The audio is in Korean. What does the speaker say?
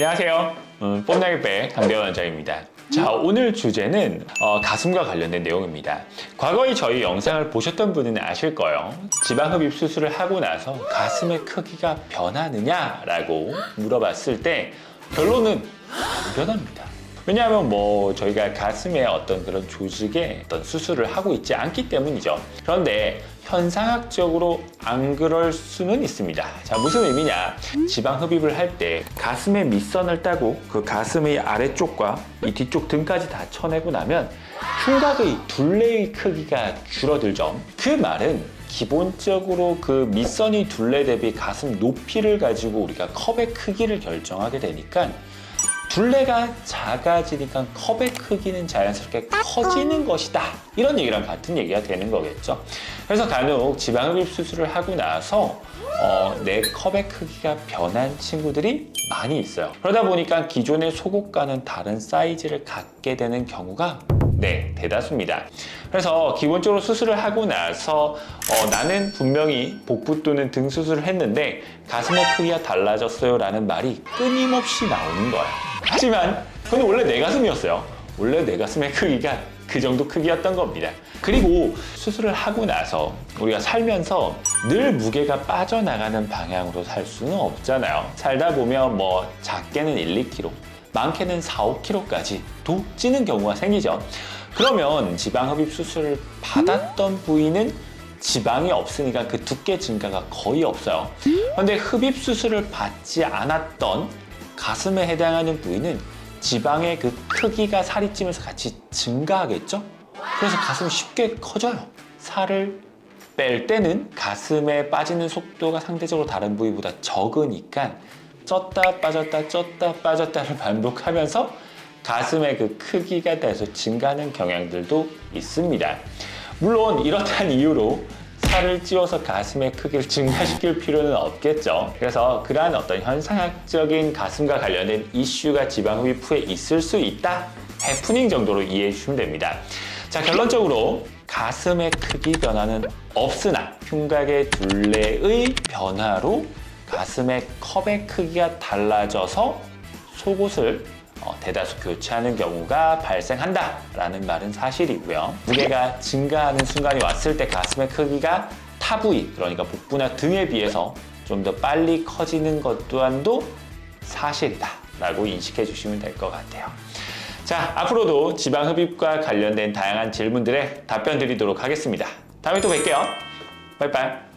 안녕하세요. 음, 뽐나기배 강대원 원장입니다. 자, 오늘 주제는 어, 가슴과 관련된 내용입니다. 과거에 저희 영상을 보셨던 분은 아실 거예요. 지방흡입 수술을 하고 나서 가슴의 크기가 변하느냐라고 물어봤을 때 결론은 안 변합니다. 왜냐하면 뭐 저희가 가슴에 어떤 그런 조직에 어떤 수술을 하고 있지 않기 때문이죠. 그런데 현상학적으로 안 그럴 수는 있습니다. 자, 무슨 의미냐? 지방 흡입을 할 때 가슴의 밑선을 따고 그 가슴의 아래쪽과 이 뒤쪽 등까지 다 쳐내고 나면 흉곽의 둘레의 크기가 줄어들죠. 그 말은 기본적으로 그 밑선의 둘레 대비 가슴 높이를 가지고 우리가 컵의 크기를 결정하게 되니까 둘레가 작아지니까 컵의 크기는 자연스럽게 커지는 것이다. 이런 얘기랑 같은 얘기가 되는 거겠죠. 그래서 간혹 지방흡입 수술을 하고 나서 어, 내 컵의 크기가 변한 친구들이 많이 있어요. 그러다 보니까 기존의 속옷과는 다른 사이즈를 갖게 되는 경우가 네, 대다수입니다. 그래서 기본적으로 수술을 하고 나서 어, 나는 분명히 복부 또는 등 수술을 했는데 가슴의 크기가 달라졌어요 라는 말이 끊임없이 나오는 거예요. 하지만 그건 원래 내 가슴이었어요. 원래 내 가슴의 크기가 그 정도 크기였던 겁니다. 그리고 수술을 하고 나서 우리가 살면서 늘 무게가 빠져나가는 방향으로 살 수는 없잖아요. 살다 보면 뭐 작게는 1, 2kg, 많게는 4, 5kg까지 도 찌는 경우가 생기죠. 그러면 지방 흡입 수술을 받았던 부위는 지방이 없으니까 그 두께 증가가 거의 없어요. 그런데 흡입 수술을 받지 않았던 가슴에 해당하는 부위는 지방의 그 크기가 살이 찌면서 같이 증가하겠죠? 그래서 가슴이 쉽게 커져요. 살을 뺄 때는 가슴에 빠지는 속도가 상대적으로 다른 부위보다 적으니까 쪘다 빠졌다 쪘다 빠졌다를 반복하면서 가슴의 그 크기가 돼서 증가하는 경향들도 있습니다. 물론 이렇다는 이유로 살을 찌워서 가슴의 크기를 증가시킬 필요는 없겠죠. 그래서 그러한 어떤 현상학적인 가슴과 관련된 이슈가 지방 흡입 후에 있을 수 있다. 해프닝 정도로 이해해 주시면 됩니다. 자, 결론적으로 가슴의 크기 변화는 없으나 흉곽의 둘레의 변화로 가슴의 컵의 크기가 달라져서 속옷을 어, 대다수 교체하는 경우가 발생한다라는 말은 사실이고요. 무게가 증가하는 순간이 왔을 때 가슴의 크기가 타 부위, 그러니까 복부나 등에 비해서 좀 더 빨리 커지는 것 또한도 사실이다라고 인식해 주시면 될 것 같아요. 자, 앞으로도 지방 흡입과 관련된 다양한 질문들에 답변 드리도록 하겠습니다. 다음에 또 뵐게요. 빠이빠이.